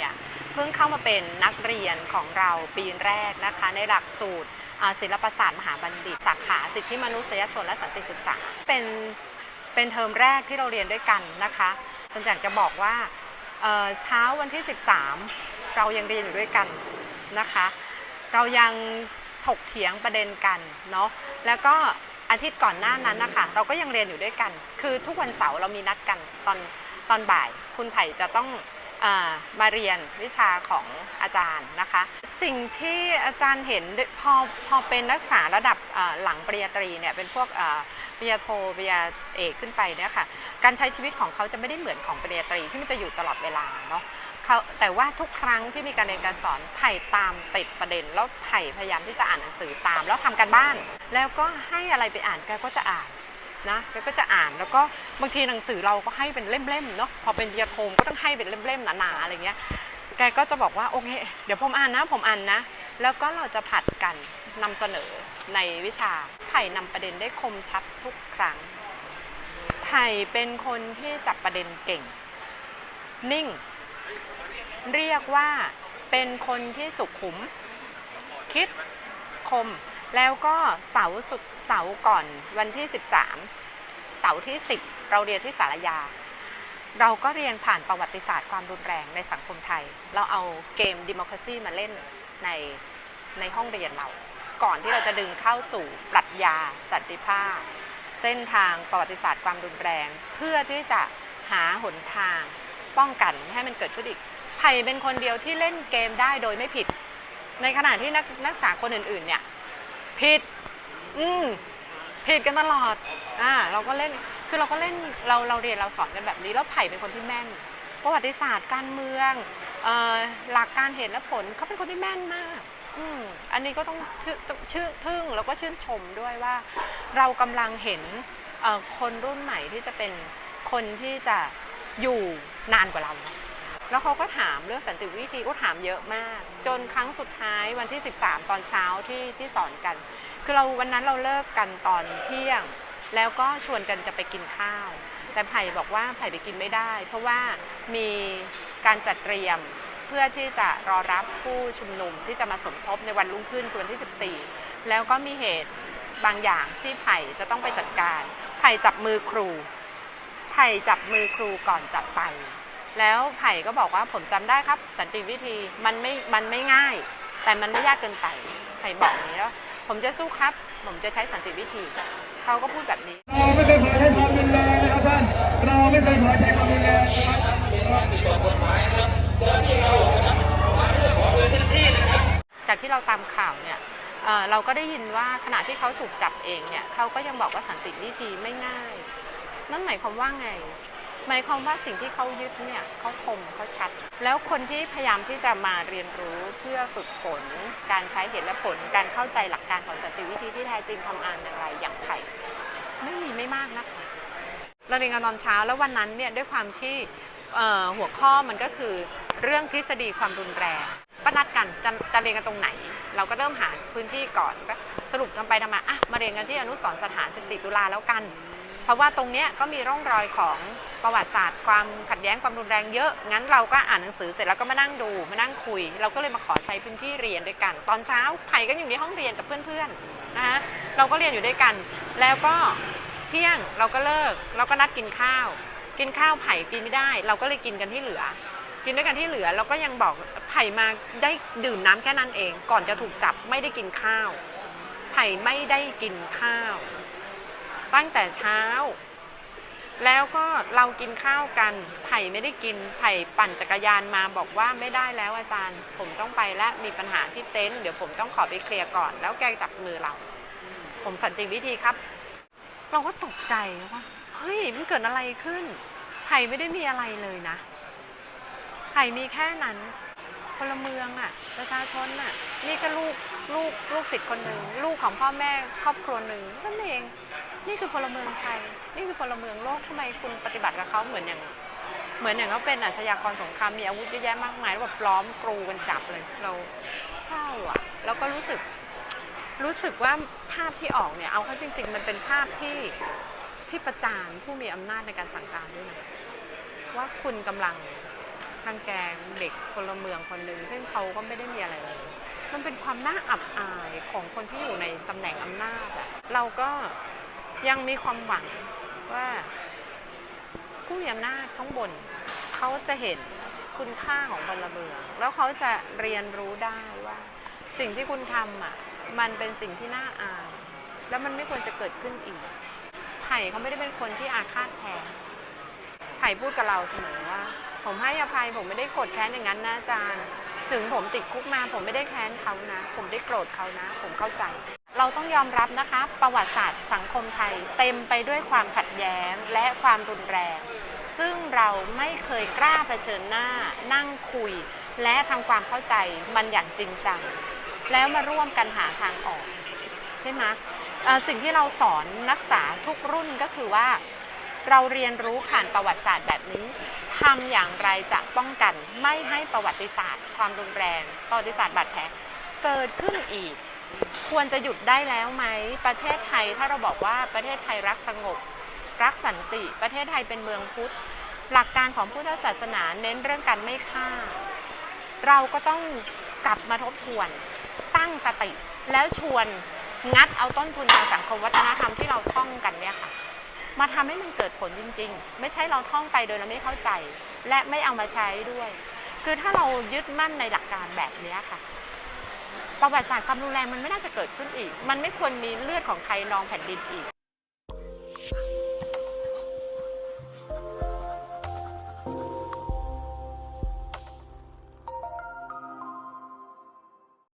เนี่ยเพิ่งเข้ามาเป็นนักเรียนของเราปีแรกนะคะ ในหลักสูตรศิลปศาสตร์มหาบัณฑิต สาขาสิทธิมนุษยชนและสันติศึกษา เป็นเป็นเทอมแรกที่เราเรียนด้วยกันนะคะจันอยากจะบอกว่าเช้าวันที่ 13 เรายังเรียนอยู่ด้วยกันนะคะ เรายังถกเถียงประเด็นกันเนาะแล้วก็อาทิตย์ก่อนหน้านั้นนะคะเราก็ยังเรียนอยู่ด้วยกัน คือทุกวันเสาร์เรามีนัดกันตอนตอนบ่าย คุณไผ่จะต้อง มาเรียนวิชาของอาจารย์นะคะ สิ่งที่อาจารย์เห็นพอพอเป็นนักศึกษาระดับหลังปริญญาตรีเนี่ยเป็นพวกปริญญาโทปริญญาเอกขึ้นไปเนี่ยค่ะการใช้ชีวิตของเขาจะไม่ได้เหมือนของปริญญาตรีที่มันจะอยู่ตลอดเวลาเนาะเขาแต่ว่าทุกครั้งที่มีการเรียนการสอนไผ่ตามติดประเด็น แล้วไผ่พยายามที่จะอ่านหนังสือตาม แล้วทำการบ้าน แล้วก็ให้อะไรไปอ่านแกก็จะอ่าน นะแกก็จะอ่านแล้วก็บางทีหนังสือเราก็ให้เป็นเล่มๆเนาะพอเป็นปริญญาโทก็ต้องให้เป็นเล่มๆหนาๆอะไรเงี้ยแกก็จะบอกว่าโอเคเดี๋ยวผมอ่านนะผมอ่านนะ แล้วก็เราจะผัดกันนำเสนอในวิชาไผ่นำประเด็นได้คมชัดทุกครั้งไผ่เป็นคนที่จับประเด็นเก่ง นิ่ง เรียกว่าเป็นคนที่สุขุม คิดคม แล้วก็เสาสุดเสาก่อนวันที่ 13 เสาร์ที่ 10 เราเรียนที่สารยา เราก็เรียนผ่านประวัติศาสตร์ความรุนแรงในสังคมไทย เราเอาเกม Democracy มาเล่นในในห้องเรียนเรา ก่อนที่เราจะดึงเข้าสู่ปรัชญาสันติภาพ เส้นทางประวัติศาสตร์ความรุนแรง เพื่อที่จะหาหนทางป้องกันไม่ให้มันเกิดขึ้นอีกไผ่เป็นคนเดียวที่เล่นเกมได้โดยไม่ผิด ในขณะที่นักนักศึกษาคนอื่นๆเนี่ยผิด อืม ผิดกันตลอดอ่าเราก็เล่นคือเราก็เล่นเราเราเรียนเราสอนกันแบบนี้แล้วไผ่เป็นคนที่แม่น ประวัติศาสตร์การเมืองเอ่อหลักการเหตุและผลเขาเป็นคนที่แม่นมากอืมอันนี้ก็ต้องชื่อชื่อทึ่งแล้วก็ชื่นชมด้วยว่า เรากำลังเห็นเอ่อคนรุ่นใหม่ที่จะเป็นคนที่จะอยู่นานกว่าเรานะ แล้วเขาก็ถามเรื่องสันติวิธีก็ถามเยอะมาก จนครั้งสุดท้ายวันที่ 13 ตอนเช้าที่ที่สอนกัน คือเราวันนั้นเราเลิกกันตอนเที่ยง แล้วก็ชวนกันจะไปกินข้าว แต่ไผ่บอกว่าไผ่ไปกินไม่ได้ เพราะว่ามีการจัดเตรียมเพื่อที่จะรอรับผู้ชุมนุมที่จะมาสมทบในวันรุ่งขึ้นคือวันที่ 14 แล้วก็มีเหตุบางอย่างที่ไผ่จะต้องไปจัดการ ไผ่จับมือครู ไผ่จับมือครูก่อนจะไป แล้วไผ่ก็บอกว่าผมจำได้ครับ สันติวิธีมันไม่มันไม่ง่าย แต่มันไม่ยากเกินไปไผ่บอกอย่างนี้แล้วผมจะสู้ครับ ผมจะใช้สันติวิธีเขาก็พูดแบบนี้เราไม่เคยพอใช้ความรุนแรงนะครับท่านเราไม่เคยพอใช้ความรุนแรงนะครับจากที่เราตามข่าวเนี่ยเอ่อเราก็ได้ยินว่าขณะที่เขาถูกจับเองเนี่ยเขาก็ยังบอกว่าสันติวิธีไม่ง่าย นั่นหมายความว่าไง หมายความว่าสิ่งที่เขายึดเนี่ยเขาคมเขาชัด แล้วคนที่พยายามที่จะมาเรียนรู้เพื่อฝึกฝน การใช้เหตุและผล การเข้าใจหลักการของสันติวิธีที่แท้จริงทำงานอย่างไรอย่างไทยไม่มีไม่มากนะคะเราเรียนกันตอนเช้าแล้ววันนั้นเนี่ยด้วยความที่หัวข้อมันก็คือเรื่องทฤษฎีความรุนแรงก็นัดกันจะจะเรียนกันตรงไหน เราก็เริ่มหาพื้นที่ก่อนก็สรุปกันไปทำมาอะมาเรียนกันที่อนุสรสถาน 14 ตุลาแล้วกัน ราะว่าตรงเนี้ยก็มีร่องรอยของประวัติศาสตร์ความขัดแย้งความรุนแรงเยอะ งั้นเราก็อ่านหนังสือเสร็จแล้วก็มานั่งดูมานั่งคุย เราก็เลยมาขอใช้พื้นที่เรียนด้วยกัน ตอนเช้าไผ่ก็อยู่ในห้องเรียนกับเพื่อนๆนะคะเราก็เรียนอยู่ด้วยกัน แล้วก็เที่ยงเราก็เลิก เราก็นัดกินข้าว กินข้าวไผ่กินไม่ได้ เราก็เลยกินกันที่เหลือ กินด้วยกันที่เหลือเราก็ยังบอกไผ่มาได้ดื่มน้ำแค่นั้นเอง ก่อนจะถูกจับไม่ได้กินข้าว ไผ่ไม่ได้กินข้าว ตั้งแต่เช้า แล้วก็เรากินข้าวกันไผ่ไม่ได้กินไผ่ปั่นจักรยานมาบอกว่าไม่ได้แล้วอาจารย์ ผมต้องไปและมีปัญหาที่เต็นท์เดี๋ยวผมต้องขอไปเคลียร์ก่อน แล้วแกจับมือเรา ผมสันติวิธีครับ เราก็ตกใจว่าเฮ้ยมันเกิดอะไรขึ้นไผ่ไม่ได้มีอะไรเลยนะไผ่มีแค่นั้นพลเมืองอะ่ะประชาชนอะนี่ก็ลูกลูกลูกศิษย์คนหนึ่งลูกของพ่อแม่ครอบครัวหนึ่งนั่นเอง นี่คือพลเมืองไทย นี่คือพลเมืองโลกทำไมคุณปฏิบัติกับเขาเหมือนอย่าง เหมือนอย่างเขาเป็นอาชญากรสงครามมีอาวุธเยอะแยะมากมายแล้วแบบล้อมกรูกันจับเลยเราเศร้าอะ แล้วก็รู้สึกรู้สึกว่าภาพที่ออกเนี่ยเอาเข้าจริง ๆ มันเป็นภาพที่ที่ประจานผู้มีอำนาจในการสั่งการด้วยนะว่าคุณกำลังรังแกเด็กพลเมืองคนหนึ่งซึ่งเขาก็ไม่ได้มีอะไรเลยมันเป็นความน่าอับอายของคนที่อยู่ในตำแหน่งอำนาจอะเราก็ ยังมีความหวังว่าผู้มีอำนาจข้างบนเขาจะเห็นคุณค่าของพลเมือง แล้วเขาจะเรียนรู้ได้ว่า สิ่งที่คุณทำอะมันเป็นสิ่งที่น่าอายแล้วมันไม่ควรจะเกิดขึ้นอีกไผ่เขาไม่ได้เป็นคนที่อาฆาตแค้นไผ่พูดกับเราเสมอว่า ผมให้อภัยผมไม่ได้โกรธแค้นอย่างนั้นนะอาจารย์ ถึงผมติดคุกมาผมไม่ได้แค้นเขานะ ผมได้โกรธเขานะ ผมเข้าใจ เราต้องยอมรับนะคะ ประวัติศาสตร์สังคมไทย เต็มไปด้วยความขัดแย้งและความรุนแรง ซึ่งเราไม่เคยกล้าเผชิญหน้า นั่งคุย และทำความเข้าใจมันอย่างจริงจัง แล้วมาร่วมกันหาทางออก ใช่ไหมสิ่งที่เราสอนนักศึกษาทุกรุ่นก็คือว่า เราเรียนรู้ผ่านประวัติศาสตร์แบบนี้ทำอย่างไรจะป้องกันไม่ให้ประวัติศาสตร์ ความรุนแรง ประวัติศาสตร์บาดแผลเกิดขึ้นอีก ควรจะหยุดได้แล้วไหม ประเทศไทยถ้าเราบอกว่าประเทศไทยรักสงบ รักสันติ ประเทศไทยเป็นเมืองพุทธ หลักการของพุทธศาสนาเน้นเรื่องการไม่ฆ่า เราก็ต้องกลับมาทบทวน ตั้งสติแล้วชวนงัดเอาต้นทุนทางสังคมวัฒนธรรมที่เราท่องกันเนี่ยค่ะ มาทำให้มันเกิดผลจริง ๆ ไม่ใช่เราท่องไปโดยเราไม่เข้าใจ และไม่เอามาใช้ด้วย คือถ้าเรายึดมั่นในหลักการแบบนี้ค่ะ ประวัติศาสตร์ความรุนแรงมันไม่น่าจะเกิดขึ้นอีก มันไม่ควรมีเลือดของใครนองแผ่นดินอีก